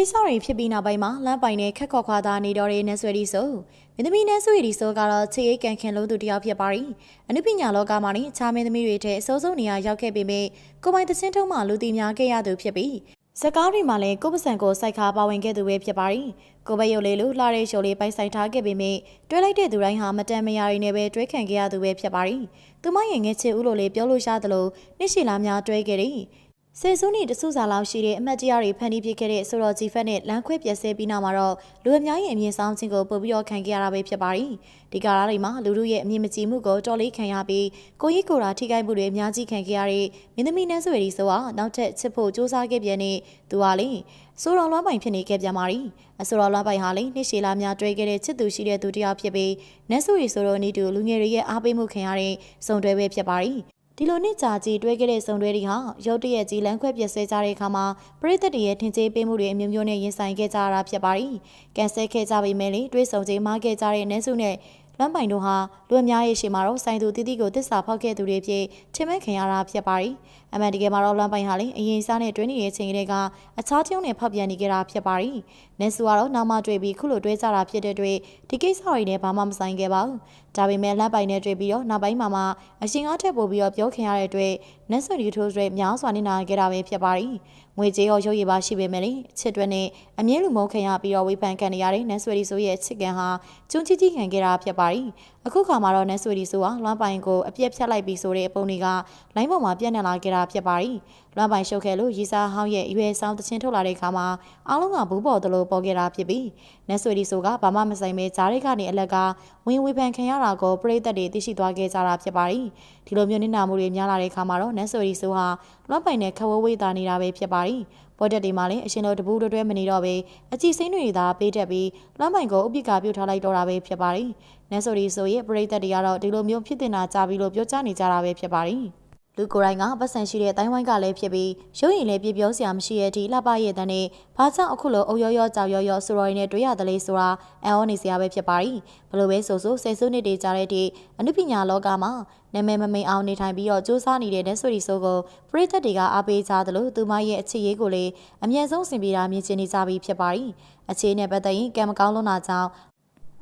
ကိစ္စတွေဖြစ်ပြီးနောက်ပိုင်းမှာလမ်းပိုင်နဲ့ခက်ခေါ်ခွာသားနေတော်တဲ့နတ်ဆွေဒီဆိုမင်းသမီးနတ်ဆွေဒီဆိုကတော့ချေရိတ်ကန်ခင်လို့သူတယောက်ဖြစ်ပါရီအနုပညာလောကမှာနေအခြားမင်းသမီးတွေထက်အစိုးဆုံးနေရာရောက်ခဲ့ပေမဲ့ကိုပိုင်သချင်းထုံးမှလူသိများခဲ့ရသူဖြစ်ပြီးစကားတွေမှာလည်းကိုပစံကိုစိုက်ခါပါဝင်ခဲ့သူပဲဖြစ်ပါရီကိုဘရုပ်လေးလိုလှတဲ့ရှိုးလေးပိုက်ဆိုင်ထားခဲ့ပေမဲ့တွဲလိုက်တဲ့သူတိုင်းဟာမတန်မရာတွေနဲ့ပဲတွဲခံခဲ့ရသူပဲဖြစ်ပါရီသူမရဲ့ငယ်ချစ်ဦးလိုလေးပြောလို့ရှားသလိုနှစ်ရှည်လားများတွဲခဲ့တယ် စေစုနှစ်တစုစာလောက်ရှိတဲ့အမတ်တရားတွေဖန်တီးဖြစ်ခဲ့တဲ့ဆိုတော်ဂျီဖက်နဲ့လမ်းခွဲပြက်ဆဲပြီးနောက်မှာတော့လူအများရဲ့အမြင့်ဆောင်ခြင်းကိုပို့ပြီးတော့ခံခဲ့ရတာပဲဖြစ်ပါရီဒီကာလတွေမှာလူတို့ရဲ့အမြင့်မကြည်မှုကိုတော်လေးခံရပြီးကိုကြီးကိုယ်တာထိခိုက်မှုတွေအများကြီးခံခဲ့ရတဲ့မင်းသမီးနန်းဆွေဒီဆိုတာနောက်ထပ်ချစ်ဖို့စူးစမ်းခဲ့ပြန်တဲ့သူဟာလေဆိုတော်လွမ်းပိုင်ဖြစ်နေခဲ့ပြန်ပါရီအဆိုတော်လွမ်းပိုင်ဟာလေနှစ်ရှည်လာများတွဲခဲ့တဲ့ချစ်သူရှိတဲ့သူတစ်ယောက်ဖြစ်ပြီးနန်းဆွေရီဆိုတော့နေတူလူငယ်တွေရဲ့အားပေးမှုခံရတဲ့စုံတွဲပဲဖြစ်ပါရီ ဒီလိုနှစ်ကြာကြီးတွဲခဲ့တဲ့စုံတွဲတွေဟာရုတ်တရက်ကြီးလမ်းခွဲပြက်ဆဲကြတဲ့အခါမှာပရိသတ်တွေရဲ့ထင်ကြေးပေးမှုတွေအမျိုးမျိုးနဲ့ရင်ဆိုင်ခဲ့ကြရတာဖြစ်ပါရီ။ကန်ဆယ်ခဲ့ကြပေမဲ့လေတွဲဆုံချိန်မှာခဲ့ကြတဲ့နန်းစုနဲ့ လွမ်းပိုင်တို့ဟာလူအများရဲ့ရှေ့မှာတော့ဆိုင်သူတိတိကိုတစ္ဆာဖောက်ခဲ့သူတွေဖြစ်ထင်မဲ့ခံရတာဖြစ်ပါရီ။အမှန်တကယ်မှာတော့လွမ်းပိုင်ဟာလေအရင်စားနဲ့တွဲနေတဲ့ချိန်ကလေးကအခြားတယောက်နဲ့ဖောက်ပြန်နေကြတာဖြစ်ပါရီ။နန်းစုကတော့နောက်မှတွေ့ပြီးခုလိုတွဲကြတာဖြစ်တဲ့အတွက်ဒီကိစ္စတွေနဲ့ဘာမှမဆိုင်ခဲ့ပါဘူး။ဒါပေမဲ့လမ်းပိုင်နဲ့တွေ့ပြီးတော့နောက်ပိုင်းမှာမှအရှင်ကားထက်ပို့ပြီးတော့ပြောခင်ရတဲ့အတွက်နတ်ဆွေဒီထိုးတွေများစွာနေနာခဲ့တာပဲဖြစ်ပါရီငွေကြေးရောရုပ်ရည်ပါရှိပေမဲ့လေအချစ်တွေနဲ့အမြဲလူမုန်းခင်ရပြီးတော့ဝေဖန်ခံနေရတဲ့နတ်ဆွေဒီဆိုရဲ့ချစ်ကန်ဟာကျွန်းချီကြီးခံခဲ့တာဖြစ်ပါရီအခုခါမှာတော့နတ်ဆွေဒီဆိုဟာလွမ်းပိုင်ကိုအပြက်ဖြတ်လိုက်ပြီးဆိုတဲ့အပုံတွေကလိုင်းပေါ်မှာပြန့်နှံ့လာခဲ့တာဖြစ်ပါရီ လွမ်းပိုင်ရှုပ်ခဲ့လို့ရီစာဟောင်းရဲ့ရွယ်ဆောင်တချင်းထုတ်လာတဲ့အခါမှာအားလုံးကဘူးပေါ်သလိုပေါ်ခဲ့တာဖြစ်ပြီးနတ်ဆွေဒီဆိုကဘာမှမဆိုင်ပဲဂျားရိတ်ကနေအလက်ကဝင်ဝေဖန်ခံရတာကိုပြိသက်တွေသိရှိသွားခဲ့ကြတာဖြစ်ပါရီဒီလိုမျိုးနစ်နာမှုတွေများလာတဲ့အခါမှာတော့နတ်ဆွေဒီဆိုဟာလွမ်းပိုင်နဲ့ခဝဝေးတာနေတာပဲဖြစ်ပါရီပေါ်တက်တွေမှာလည်းအရှင်တို့တပူးတွဲမနေတော့ပဲအကြည့်စိမ့်တွေသာပေးတက်ပြီးလွမ်းပိုင်ကိုဥပိ္ပကာပြုတ်ထားလိုက်တော့တာပဲဖြစ်ပါရီနတ်ဆိုဒီဆိုရဲ့ပြိသက်တွေကတော့ဒီလိုမျိုးဖြစ်တင်တာကြပြီးလို့ပြောကြနေကြတာပဲဖြစ်ပါရီ လူကိုယ်တိုင်ကပတ်စံရှိတဲ့တိုင်းဝိုင်းကလည်းဖြစ်ပြီးရုပ်ရည်လည်းပြပြောစရာမရှိရဲ့ဒီလှပရဲ့တန်းနဲ့ဘာကြောင့်အခုလိုအုံရောရောကြောက်ရောရောဆိုတော်ရင်းနဲ့တွေ့ရတယ်လေဆိုတာအံ့ဩနေစရာပဲဖြစ်ပါရီဘလို့ပဲဆိုဆိုဆယ်စုနှစ်တွေကြာတဲ့ဒီအနုပညာလောကမှာနာမည်မမိန်အောင်နေထိုင်ပြီးတော့စူးစမ်းနေတဲ့နက်ဆွေဒီဆိုကိုပရိသတ်တွေကအားပေးကြသလိုသူမရဲ့အခြေရေးကိုလည်းအမြဲဆုံးဆင်ပြေတာမြင်ချင်နေကြပြီးဖြစ်ပါရီအခြေနဲ့ပတ်သက်ရင်ကံမကောင်းလွန်းတာကြောင့်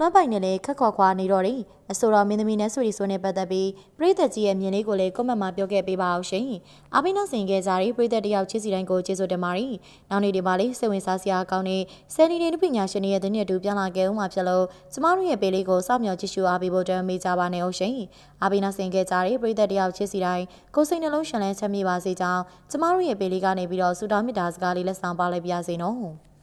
လွမ်းပိုင်နဲ့လည်းခက်ခေါ်ခွာနေတော့တယ်အဆိုတော်မင်းသမီးနဲ့ဆွေဒီဆိုနဲ့ပတ်သက်ပြီးပရိသတ်ကြီးရဲ့မြင်လေးကိုလည်းကွန်မန့်မှာပြောခဲ့ပေးပါအောင်ရှင်အားပေးနောက်ဆင်ခဲ့ကြတဲ့ပရိသတ်တယောက်ချစ်စီတိုင်းကိုကျေးဇူးတင်ပါတယ်နောက်နေ့ဒီမှာလေးစိတ်ဝင်စားစရာကောင်းတဲ့ဆယ်နီနေပညာရှင်တွေရဲ့တင်းနဲ့တူပြန်လာခဲ့ဦးမှာဖြစ်လို့ကျမတို့ရဲ့ပေးလေးကိုစောင့်မျှော်ကြည့်ရှုအားပေးဖို့တမ်းမေးကြပါနဲ့အောင်ရှင်အားပေးနောက်ဆင်ခဲ့ကြတဲ့ပရိသတ်တယောက်ချစ်စီတိုင်းကိုစိတ်နှလုံးရှင်လန်းချမ်းမြေပါစေကြောင်းကျမတို့ရဲ့ပေးလေးကနေပြီးတော့ဆုတောင်းမေတ္တာစကားလေးလက်ဆောင်ပါလိုက်ပါစေနော်